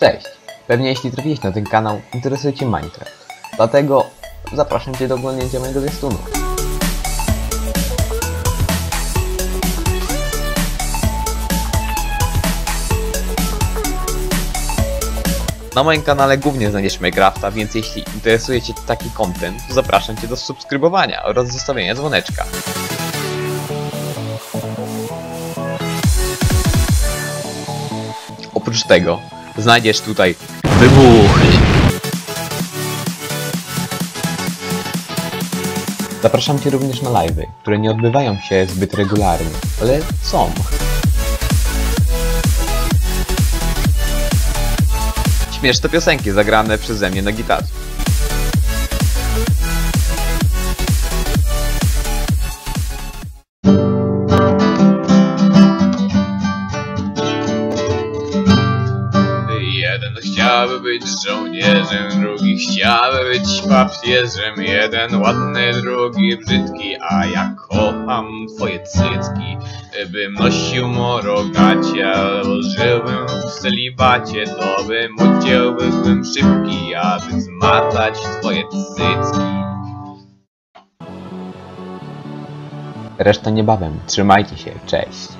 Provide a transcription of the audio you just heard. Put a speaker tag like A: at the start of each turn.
A: Cześć! Pewnie jeśli trafiłeś na ten kanał, interesuje Cię Minecraft. Dlatego zapraszam Cię do oglądnięcia mojego zwiastunu. Na moim kanale głównie znajdziesz Minecrafta, więc jeśli interesuje Cię taki content, to zapraszam Cię do subskrybowania oraz zostawienia dzwoneczka. Oprócz tego znajdziesz tutaj wybuchy. Zapraszam Cię również na live'y, które nie odbywają się zbyt regularnie, ale są. Śmieszne piosenki zagrane przeze mnie na gitarze.
B: Jeden chciałby być żołnierzem, drugi chciałby być papieżem Jeden ładny, drugi brzydki, a ja kocham twoje cycki Bym nosił morogacie, albo żyłbym w celibacie To bym udział byłbym szybki, aby zmatać twoje cycki
A: Reszta niebawem. Trzymajcie się. Cześć.